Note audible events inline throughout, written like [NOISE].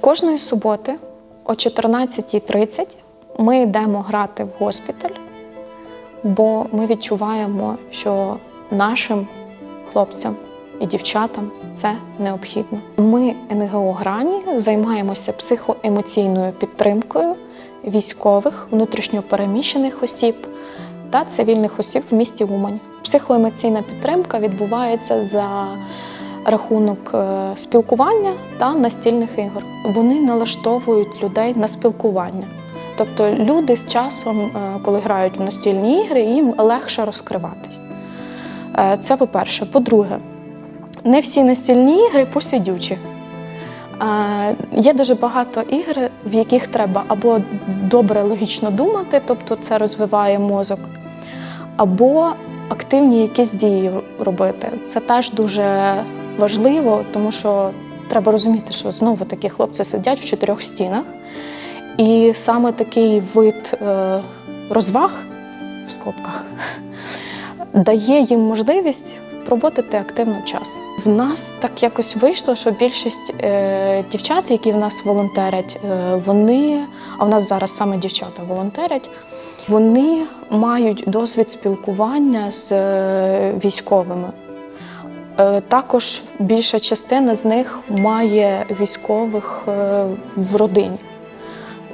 Кожної суботи о 14.30 ми йдемо грати в госпіталь, бо ми відчуваємо, що нашим хлопцям і дівчатам це необхідно. Ми НГО Грані займаємося психоемоційною підтримкою військових, внутрішньопереміщених осіб та цивільних осіб в місті Умань. Психоемоційна підтримка відбувається за рахунок е, спілкування та настільних ігор. Вони налаштовують людей на спілкування. Тобто люди з часом, е, коли грають в настільні ігри, їм легше розкриватись. Е, Це по-перше. По-друге, не всі настільні ігри посидючі. Є дуже багато ігр, в яких треба або добре логічно думати, тобто це розвиває мозок, або активні якісь дії робити. Це теж дуже важливо, тому що треба розуміти, що знову такі хлопці сидять в чотирьох стінах, і саме такий вид е, розваг в скобках дає їм можливість проводити активно час. В нас так якось вийшло, що більшість е, дівчат, які в нас волонтерять, е, вони, а в нас зараз саме дівчата волонтерять, вони мають досвід спілкування з е, військовими. Е, Також більша частина з них має військових е, в родині.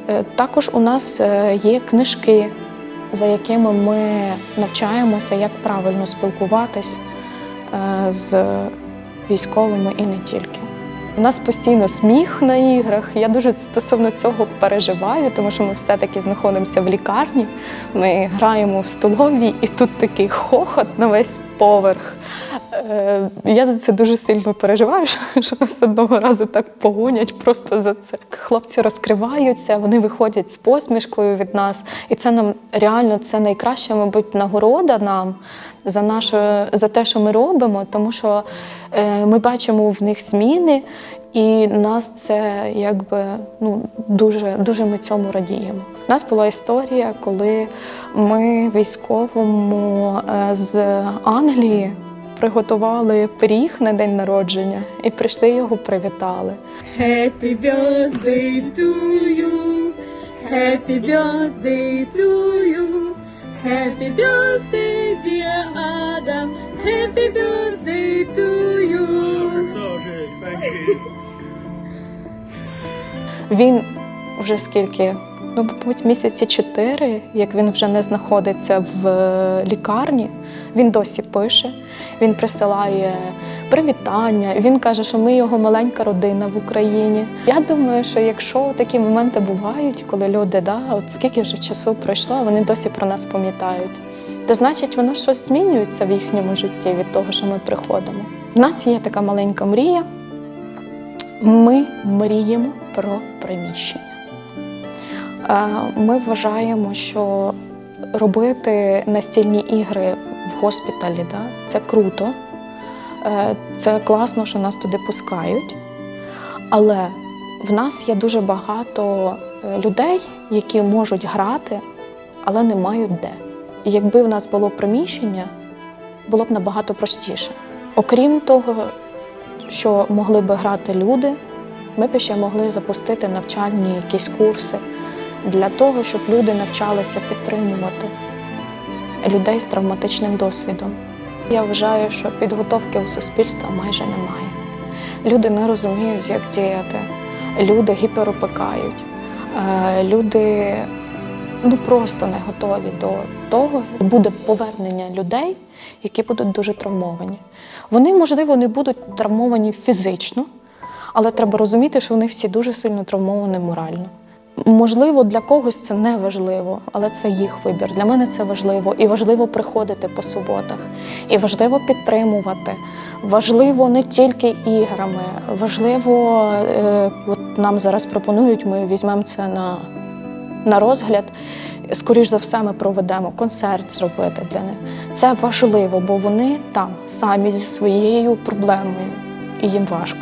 Е, Також у нас є книжки, за якими ми навчаємося, як правильно спілкуватись з військовими і не тільки. У нас постійно сміх на іграх. Я дуже стосовно цього переживаю, тому що ми все-таки знаходимося в лікарні. Ми граємо в столовій, і тут такий хохот на весь поверх. Е, Я за це дуже сильно переживаю, [LAUGHS] що- нас одного разу так погонять просто за це. Хлопці розкриваються, вони виходять з посмішкою від нас, і це нам реально це найкраща, мабуть, нагорода нам за нашу, за те, що ми робимо, тому що е, ми бачимо в них зміни, і нас це якби ну дуже дуже ми цьому радіємо. У нас була історія, коли ми військовому е, з Англії приготували пиріг на день народження і прийшли його привітали. Happy birthday to you. Happy birthday to you. Happy birthday, dear Adam. Happy birthday to you. So good, thank you. Він вже скільки, ну, мабуть, місяці чотири, як він вже не знаходиться в е, лікарні, він досі пише, він присилає привітання. Він каже, що ми його маленька родина в Україні. Я думаю, що якщо такі моменти бувають, коли люди, да, от скільки вже часу пройшло, вони досі про нас пам'ятають. То значить, воно щось змінюється в їхньому житті від того, що ми приходимо. У нас є така маленька мрія. Ми мріємо про приміщення. Е, Ми вважаємо, що робити настільні ігри в госпіталі да, це круто, Е, це класно, що нас туди пускають. Але в нас є дуже багато е, людей, які можуть грати, але не мають де. І якби в нас було приміщення, було б набагато простіше. Окрім того, що могли би грати люди, ми б ще могли запустити навчальні якісь курси для того, щоб люди навчалися підтримувати людей з травматичним досвідом. Я вважаю, що підготовки у суспільства майже немає. Люди не розуміють, як діяти, люди гіперопекають, е, люди ну, просто не готові до того. Буде повернення людей, які будуть дуже травмовані. Вони, можливо, не будуть травмовані фізично, але треба розуміти, що вони всі дуже сильно травмовані морально. Можливо, для когось це не важливо, але це їх вибір. Для мене це важливо. І важливо приходити по суботах, і важливо підтримувати. Важливо не тільки іграми, важливо, е, от нам зараз пропонують, ми візьмемо це на, на розгляд. Скоріш за все, ми проведемо концерт зробити для них. Це важливо, бо вони там самі зі своєю проблемою, і їм важко.